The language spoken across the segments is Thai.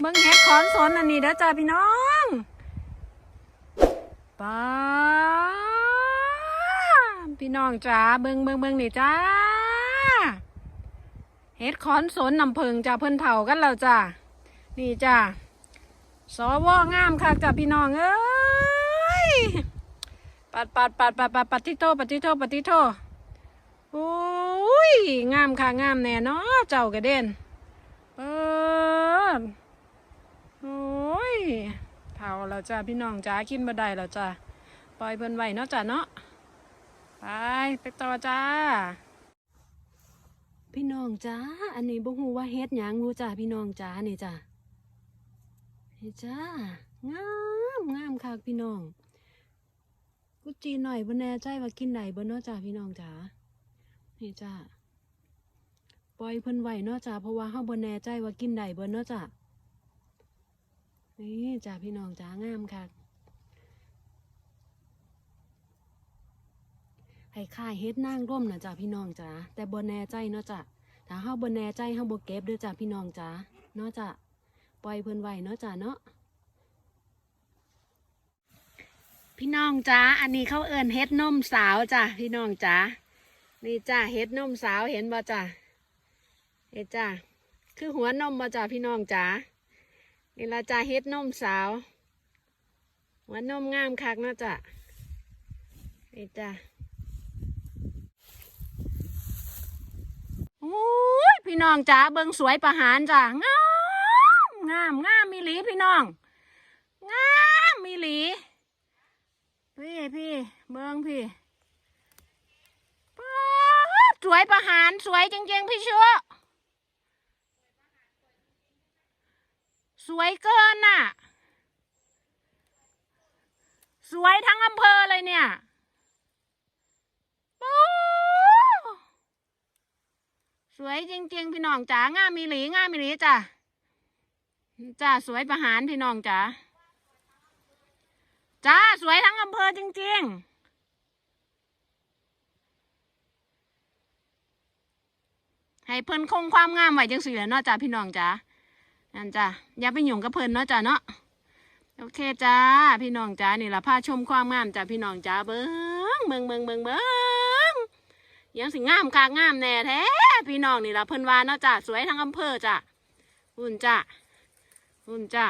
เบิ่งเฮ็ดขอนสนอันนี้เด้อจ้าพี่น้องป้าพี่น้องจ้าเบิ่งเบิ่งเบิ่งนี่จ้าเฮ็ดขอนสนนำเพิงจ้าเพิ่นเฒ่ากันแล้วจ้านี่จ้าสวงามคักจ้าพี่น้องเอ้ยปัดปัดปัดปัดปัดปัดทิโตปัดทิโตปัดทิโตโอ้ยงามค่ะงามแน่เนาะเจ้ากระเด็น เปิดโอ้ยเผาแล้วจ้าพี่น้องจ้ากินบ่ได้แล้วจ้าปล่อยเพิ่นไว้เนาะจ้าเนาะไปไปต่อจ้า พี่น้องจ้าอันนี้บ่ฮู้ว่าเฮ็ดหยังงูจ้าพี่น้องจ้านี่จ้านี่จ้างามงามคักพี่น้องกุจีหน่อยบ่แน่ใจว่ากินได้บ่เนาะจ้าพี่น้องจ้านี่จ้า ปล่อยเพิ่นไว้เนาะจ้ะเพราะว่าเฮาบ่แน่ใจว่ากินได้บ่เนาะจ้ะนี่จ้ะพี่น้องจ้างามคักให้ค่ายเฮ็ดนางร่มนะจ้ะพี่น้องจ้าแต่บ่แน่ใจเนาะจ้ะถ้าเฮาบ่แน่ใจเฮาบ่เก็บเด้อจ้ะพี่น้องจ้าเนาะจ้ะปล่อยเพิ่นไว้เนาะจ้ะเนาะพี่น้องจ้าอันนี้เขาเอิ้นเฮ็ดนมสาวจ้ะพี่น้องจ้านี่จ้ะเฮ็ดนมสาวเห็นบ่จ้ะ เฮ็ดจ้าคือหัวนมมาจ้าพี่น้องจ๋านี่ละจ้าเฮ็ดนมสาว หัวนมงามคักเนาะจ้ะเฮ็ดจ้าโอ้ยพี่น้องจ๋าเบิงสวยประหารจ้างามงามงามมีหลีพี่น้อง งามมีหลีพี่พี่เบิงพี่สวยประหารสวยจริงๆพี่เชื่อ สวยเกินน่ะ สวยทั้งอำเภอเลยเนี่ยปู๊สวยจริง ๆ พี่น้องจ๋างามมีหลีงามมีหลีจ้ะจ้าสวยประหารพี่น้องจ๋าจ้าสวยทั้งอำเภอจริง ๆให้เพิ่นคงความงามไว้จังสิแหละเนาะจ้าพี่น้องจ๋า นั่นจ้ะอย่าไปหยุ่งกับเพิ่นเนาะจ้ะเนาะโอเคจ้า พี่น้องจ้านี่ละพาชมความงามจ้ะพี่น้องจ้าเบิ้งเบิ้งเบิ้งเบิ้งเบิ้งยังสิงามคางามแน่แท้พี่น้องนี่ละเพิ่นว่าเนาะจ้ะสวยทั้งอำเภอจ้ะหุ่นจ้ะหุ่นจ้ะ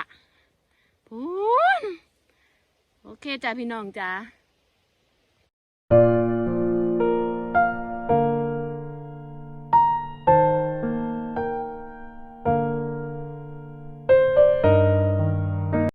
หุ่นโอเคจ้ะพี่น้องจ้า